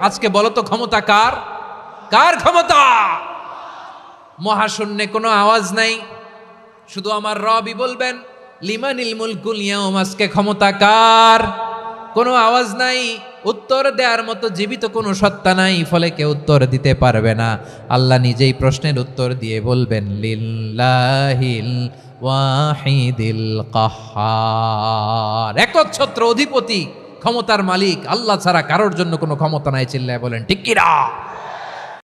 আজকে বলো তো ক্ষমতা কার? কার ক্ষমতা? মহাশূন্যে কোনো আওয়াজ নাই। শুধু আমার রবই বলবেন, লিমানিল মুলকুল ইয়াউম, আজকে ক্ষমতা কার? কোনো আওয়াজ নাই, উত্তর দেওয়ার মতো জীবিত কোনো সত্তা নাই, ফলে কেউ উত্তর দিতে পারবে না। আল্লাহ নিজেই প্রশ্নের উত্তর দিয়ে বলবেন, লিল্লাহিল ওয়াহিদিল কাহ্হার একচ্ছত্র অধিপতি ক্ষমতার মালিক আল্লাহ ছাড়া কারোর জন্য কোনো ক্ষমতা নাই চিল্লায় বলেন ঠিক